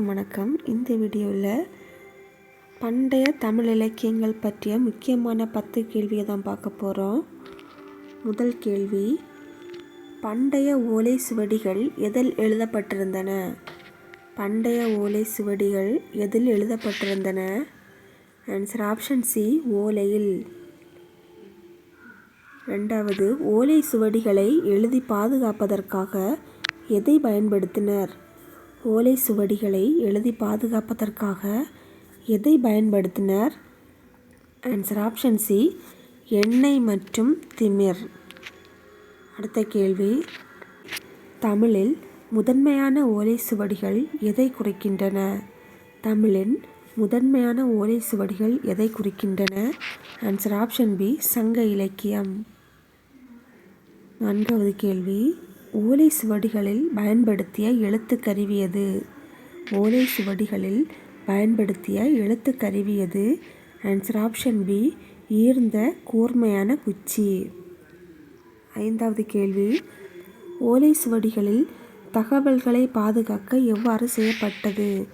வணக்கம். இந்த வீடியோவில் பண்டைய தமிழ் இலக்கியங்கள் பற்றிய முக்கியமான பத்து கேள்வியை தான் பார்க்க போகிறோம் முதல் கேள்வி பண்டைய ஓலை சுவடிகள் எதில் எழுதப்பட்டிருந்தன? பண்டைய ஓலை சுவடிகள் எதில் எழுதப்பட்டிருந்தன? ஆன்சர் ஆப்ஷன் சி ஓலையில். ரெண்டாவது ஓலை சுவடிகளை எழுதி பாதுகாப்பதற்காக எதை பயன்படுத்தினர்? ஓலை சுவடிகளை எழுதி பாதுகாப்பதற்காக எதை பயன்படுத்தினர்? ஆன்சர் ஆப்ஷன் சி எண்ணெய் மற்றும் திமிர். அடுத்த கேள்வி தமிழில் முதன்மையான ஓலை சுவடிகள் எதை குறிக்கின்றன? தமிழின் முதன்மையான ஓலை சுவடிகள் எதை குறிக்கின்றன? ஆன்சர் ஆப்ஷன் பி சங்க இலக்கியம். நான்காவது கேள்வி ஓலை சுவடிகளில் பயன்படுத்திய எழுத்துக்கருவி எது ஓலை சுவடிகளில் பயன்படுத்திய எழுத்துக்கருவி எது ஆன்சர் ஆப்ஷன் பி ஈர்ந்த கூர்மையான குச்சி. ஐந்தாவது கேள்வி. ஓலை சுவடிகளில் தகவல்களை பாதுகாக்க எவ்வாறு செய்யப்பட்டது?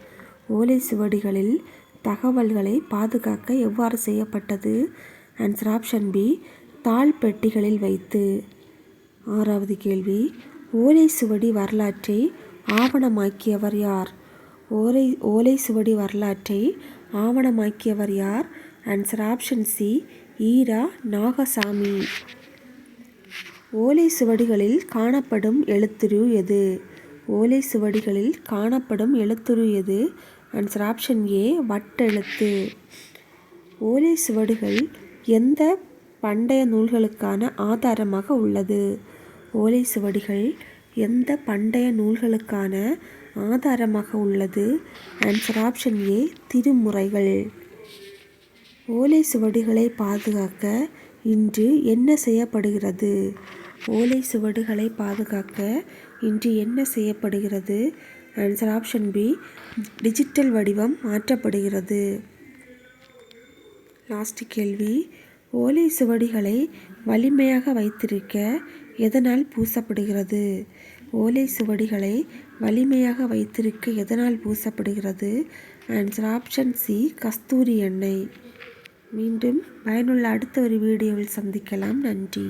ஓலை சுவடிகளில் தகவல்களை பாதுகாக்க எவ்வாறு செய்யப்பட்டது? ஆன்சர் ஆப்ஷன் பி தாள் பெட்டிகளில் வைத்து. ஆறாவது கேள்வி. ஓலை சுவடி வரலாற்றை ஆவணமாக்கியவர் யார்? ஓலை ஓலை சுவடி வரலாற்றை ஆவணமாக்கியவர் யார்? Answer option C Ira Nagaswamy. ஓலை சுவடிகளில் காணப்படும் எழுத்துரு எது? ஓலை சுவடிகளில் காணப்படும் எழுத்துரு எது? ஆன்சர் ஆப்ஷன் ஏ வட்டெழுத்து. ஓலை சுவடுகள் எந்த பண்டைய நூல்களுக்கான ஆதாரமாக உள்ளது? ஓலை சுவடிகள் எந்த பண்டைய நூல்களுக்கான ஆதாரமாக உள்ளது? ஆன்சர் ஆப்ஷன் ஏ திருமுறைகள். ஓலை சுவடிகளை பாதுகாக்க இன்று என்ன செய்யப்படுகிறது? ஓலை சுவடுகளை பாதுகாக்க இன்று என்ன செய்யப்படுகிறது? ஆன்சர் ஆப்ஷன் பி டிஜிட்டல் வடிவம் மாற்றப்படுகிறது. லாஸ்ட் கேள்வி. ஓலை சுவடிகளை வலிமையாக வைத்திருக்க எதனால் பூசப்படுகிறது? ஓலை சுவடிகளை வலிமையாக வைத்திருக்க எதனால் பூசப்படுகிறது? ஆன்சர் ஆப்ஷன் சி கஸ்தூரி எண்ணெய். மீண்டும் பயனுள்ள அடுத்த ஒரு வீடியோவில் சந்திக்கலாம். நன்றி.